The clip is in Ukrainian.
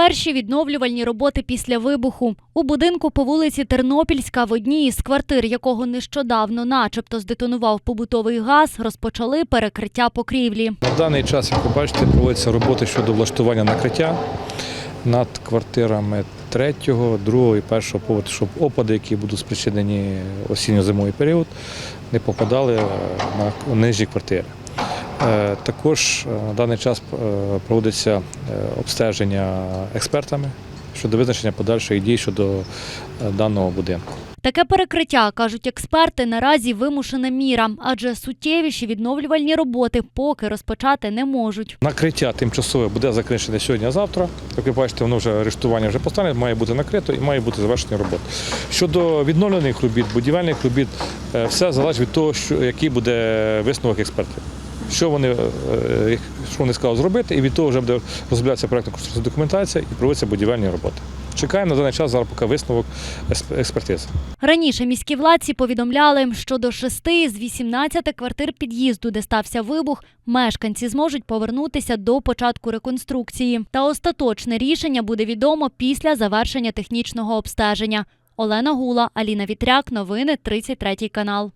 Перші відновлювальні роботи після вибуху у будинку по вулиці Тернопільська, в одній із квартир, якого нещодавно, начебто, здетонував побутовий газ, розпочали перекриття покрівлі. На даний час, як ви бачите, проводяться роботи щодо влаштування накриття над квартирами третього, другого і першого поверху, щоб опади, які будуть спричинені осінньо-зимовий період, не попадали е, на нижні квартири. Е, Також е, на даний час е, проводиться обстеження експертами щодо визначення подальших дій щодо даного будинку. Таке перекриття, кажуть експерти, наразі вимушена міра, адже суттєвіші відновлювальні роботи поки розпочати не можуть. Накриття тимчасове буде закінчене сьогодні-завтра. Як ви бачите, воно вже арештування вже постане, має бути накрито і має бути завершені роботи. Щодо відновлених робіт, будівельних робіт, все залежить від того, що який буде висновок експертів. Що вони, е, що вони скажуть зробити, і від того вже буде розроблятися проєктна конструкційна документація і проводяться будівельні роботи. Чекаємо на даний час зараз поки висновок експертизи. Раніше міські владці повідомляли, що до шести з 18 квартир під'їзду, де стався вибух, мешканці зможуть повернутися до початку реконструкції. Та остаточне рішення буде відомо після завершення технічного обстеження. Олена Гула, Аліна Вітряк, новини 33 канал.